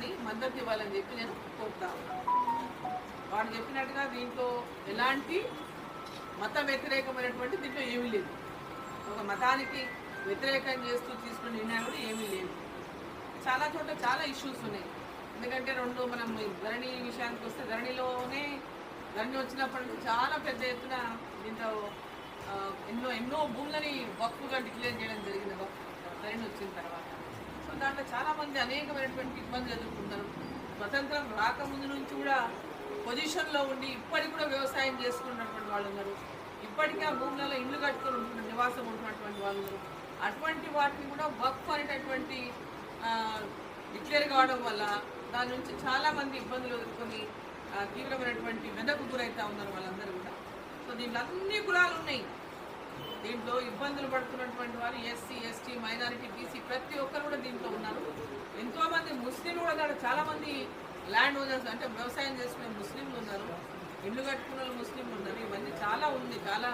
వాడిని మద్దతు ఇవ్వాలని చెప్పి నేను కోరుతా వాడు చెప్పినట్టుగా దీంట్లో ఎలాంటి మత వ్యతిరేకమైనటువంటి దీంట్లో ఏమీ లేదు. ఒక మతానికి వ్యతిరేకం చేస్తూ తీసుకున్న నిర్ణయాలు కూడా ఏమీ లేవు. చాలా చోట్ల చాలా ఇష్యూస్ ఉన్నాయి. ఎందుకంటే రెండు మనం ధరణి విషయానికి వస్తే ధరణిలోనే ధరణి వచ్చినప్పటి నుంచి చాలా పెద్ద ఎత్తున దీంట్లో ఎన్నో ఎన్నో భూములని వక్కుగా డిక్లేర్ చేయడం జరిగింది. ధరణి వచ్చిన తర్వాత. సో దాంట్లో చాలామంది అనేకమైనటువంటి ఇబ్బందులు ఎదుర్కొంటారు. స్వతంత్రం రాకముందు నుంచి కూడా పొజిషన్లో ఉండి ఇప్పటికి కూడా వ్యవసాయం చేసుకున్నటువంటి వాళ్ళు ఉన్నారు ఇప్పటికీ ఆ భూములలో ఇల్లు కట్టుకొని ఉంటున్న నివాసం ఉంటున్నటువంటి వాళ్ళు ఉన్నారు అటువంటి వాటిని కూడా వక్ఫ్ అనేటటువంటి డిక్లేర్ కావడం వల్ల దాని నుంచి చాలామంది ఇబ్బందులు ఎదుర్కొని తీవ్రమైనటువంటి వెదకు గురవుతా ఉన్నారు వాళ్ళందరూ కూడా. సో దీంట్లో అన్ని కులాలు ఉన్నాయి. ఇబ్బందులు పడుతున్నటువంటి వారు ఎస్సీ ఎస్టీ మైనారిటీ బీసీ ప్రతి ఒక్కరు కూడా దీంట్లో ఉన్నారు. ఎంతో మంది ముస్లింలు కూడా ఉన్నారు. చాలామంది ల్యాండ్ ఓనర్స్ అంటే వ్యవసాయం చేసుకునే ముస్లింలు ఉన్నారు. ఇల్లు కట్టుకున్న వాళ్ళు ముస్లింలు ఉన్నారు. ఇవన్నీ చాలా ఉంది. చాలా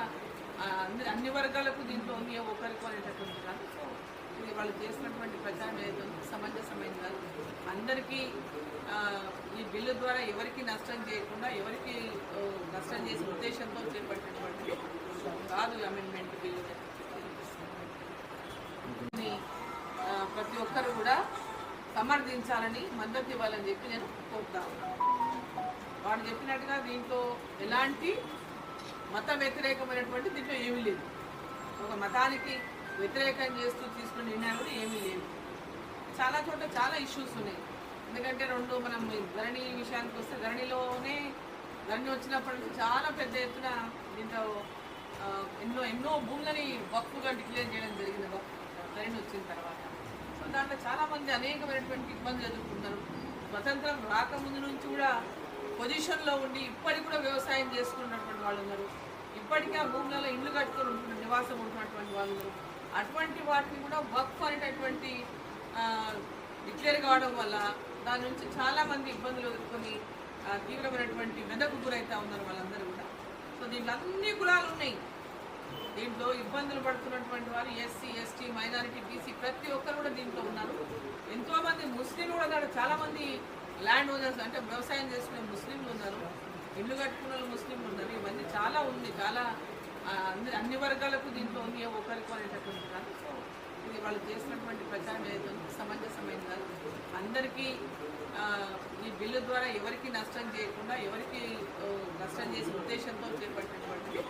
అన్ని అన్ని వర్గాలకు దీంట్లో ఉంది. ఏ ఒకరికి అనేటటువంటి కాదు సో ఇది వాళ్ళు చేసినటువంటి ప్రచారం ఏదైతే సమంజసమైంది కాదు. అందరికీ ఈ బిల్లు ద్వారా ఎవరికి నష్టం చేయకుండా ఎవరికి నష్టం చేసే ఉద్దేశంతో చేపట్టినటువంటి కాదు అమెండ్మెంట్ బిల్లు. ఒక్కరు కూడా సమర్థించాలని మద్దతు ఇవ్వాలని చెప్పి నేను కోరుతా వాడు చెప్పినట్టుగా దీంట్లో ఎలాంటి మత వ్యతిరేకమైనటువంటి దీంట్లో ఏమీ లేదు. ఒక మతానికి వ్యతిరేకం చేస్తూ తీసుకున్న నిర్ణయాలు కూడా ఏమీ లేవు. చాలా చోట్ల చాలా ఇష్యూస్ ఉన్నాయి. ఎందుకంటే రెండు మనం ధరణి విషయానికి వస్తే ధరణిలోనే ధరణి వచ్చినప్పటి నుంచి చాలా పెద్ద ఎత్తున దీంట్లో ఎన్నో ఎన్నో భూములని వక్కుగా డిక్లేర్ చేయడం జరిగింది. ధరణి వచ్చిన తర్వాత. సో దాంట్లో అనేకమైనటువంటి ఇబ్బందులు ఎదుర్కొంటారు. స్వతంత్రం రాకముందు నుంచి కూడా పొజిషన్లో ఉండి ఇప్పటికి కూడా వ్యవసాయం చేసుకున్నటువంటి వాళ్ళు ఉన్నారు ఇప్పటికీ ఆ భూములలో ఇల్లు కట్టుకొని ఉంటున్న నివాసం ఉంటున్నటువంటి వాళ్ళు ఉన్నారు అటువంటి వాటిని కూడా వక్ఫ్ అనేటటువంటి డిక్లేర్ కావడం వల్ల దాని నుంచి చాలామంది ఇబ్బందులు ఎదుర్కొని తీవ్రమైనటువంటి మెదకు గురవుతా ఉన్నారు వాళ్ళందరూ కూడా. సో దీంట్లో అన్ని కులాలు ఉన్నాయి. దీంట్లో ఇబ్బందులు పడుతున్నటువంటి వారు ఎస్సీ ఎస్టీ మైనారిటీ బీసీ ప్రతి ఒక్కరు కూడా దీంట్లో ఉన్నారు ఎంతో మంది ముస్లింలు కూడా చాలా మంది ల్యాండ్ ఓనర్స్ అంటే వ్యవసాయం చేసుకునే ముస్లింలు ఉన్నారు ఇల్లు కట్టుకున్న వాళ్ళు ముస్లింలు ఉన్నారు ఇవన్నీ చాలా ఉంది చాలా అన్ని అన్ని వర్గాలకు దీంట్లో ఉంది ఏ ఒకరికి అనేటటువంటి కాదు. సో ఇది వాళ్ళు చేసినటువంటి ప్రచారం ఏదైతే సమంజసమైన కాదు. అందరికీ ఈ బిల్లు ద్వారా ఎవరికి నష్టం చేయకుండా ఎవరికి నష్టం చేసే ఉద్దేశంతో చేపట్టినటువంటి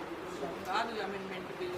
కాదు అమెండ్మెంట్ బిల్లు